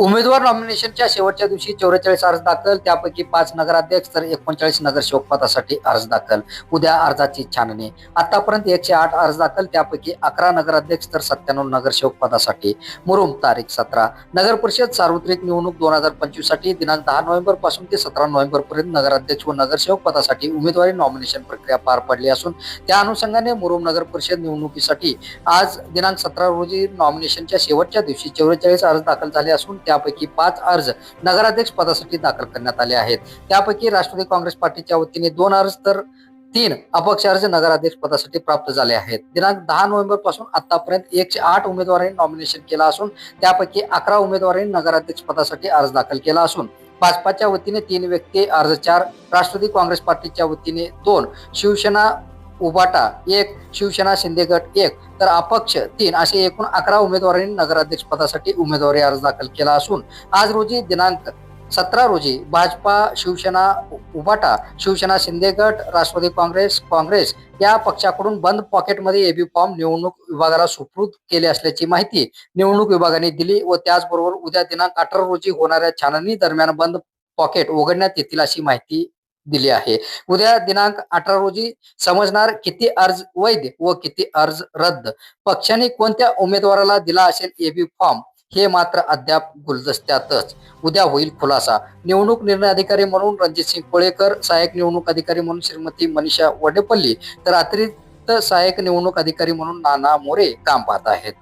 उमेदवार नॉमिनेशनच्या शेवटच्या दिवशी चौवेचाळीस अर्ज दाखल त्यापैकी पाच नगराध्यक्ष तर एकोणचाळीस नगरसेवक पदासाठी अर्ज दाखल. उद्या अर्जाची छाननी. आतापर्यंत एकशे आठ अर्ज दाखल त्यापैकी अकरा नगराध्यक्ष तर सत्त्याण्णव नगरसेवक पदासाठी मुरुम तारीख सतरा. नगर परिषद सार्वत्रिक निवडणूक दोन हजार पंचवीससाठी दिनांक दहा नोव्हेंबरपासून ते सतरा नोव्हेंबर पर्यंत नगराध्यक्ष व नगरसेवक पदासाठी उमेदवारी नॉमिनेशन प्रक्रिया पार पडली असून त्या अनुषंगाने मुरुम नगर परिषद निवडणुकीसाठी आज दिनांक सतरा रोजी नॉमिनेशनच्या शेवटच्या दिवशी चौवेचाळीस अर्ज दाखल झाले असून त्यापैकी पाच अर्ज नगराध्यक्ष पदासाठी दाखल करण्यात आले आहेत. त्यापैकी राष्ट्रवादी काँग्रेस पार्टीच्या वतीने दोन अर्ज तर तीन अपक्ष अर्ज नगराध्यक्ष पदासाठी प्राप्त झाले आहेत. दिनांक दहा नोव्हेंबरपासून आतापर्यंत एकशे आठ उमेदवारांनी नॉमिनेशन केलं असून त्यापैकी अकरा उमेदवारांनी नगराध्यक्ष पदासाठी अर्ज दाखल केला असून भाजपाच्या वतीने तीन व्यक्ती अर्ज चार राष्ट्रवादी काँग्रेस पार्टीच्या वतीने दोन शिवसेना उबाटा एक शिवसेना शिंदे गट एक. तर अपक्ष तीन असे एकूण अकरा उमेदवारांनी नगराध्यक्ष पदासाठी उमेदवारी अर्ज दाखल केला असून आज रोजी दिनांक सतरा रोजी भाजपा शिवसेना उबाटा शिवसेना शिंदे गट राष्ट्रवादी काँग्रेस काँग्रेस या पक्षाकडून बंद पॉकेटमध्ये एबी फॉर्म निवडणूक विभागाला सुपूर्द केले असल्याची माहिती निवडणूक विभागाने दिली व त्याचबरोबर उद्या दिनांक अठरा रोजी होणाऱ्या छाननी दरम्यान बंद पॉकेट उघडण्यात येतील अशी माहिती दिली आहे. उद्या दिनांक अठरा रोजी समजणार किती अर्ज वैध व किती अर्ज रद्द. पक्षाने कोणत्या उमेदवाराला दिला असेल एबी फॉर्म? हे मात्र अद्याप गुलदस्त्यातच. उद्या होईल खुलासा. निवडणूक निर्णय अधिकारी म्हणून रणजित सिंग कोळेकर सहाय्यक निवडणूक अधिकारी म्हणून श्रीमती मनीषा वडेपल्ली तर अतिरिक्त सहाय्यक निवडणूक अधिकारी म्हणून नाना मोरे काम पाहत आहेत.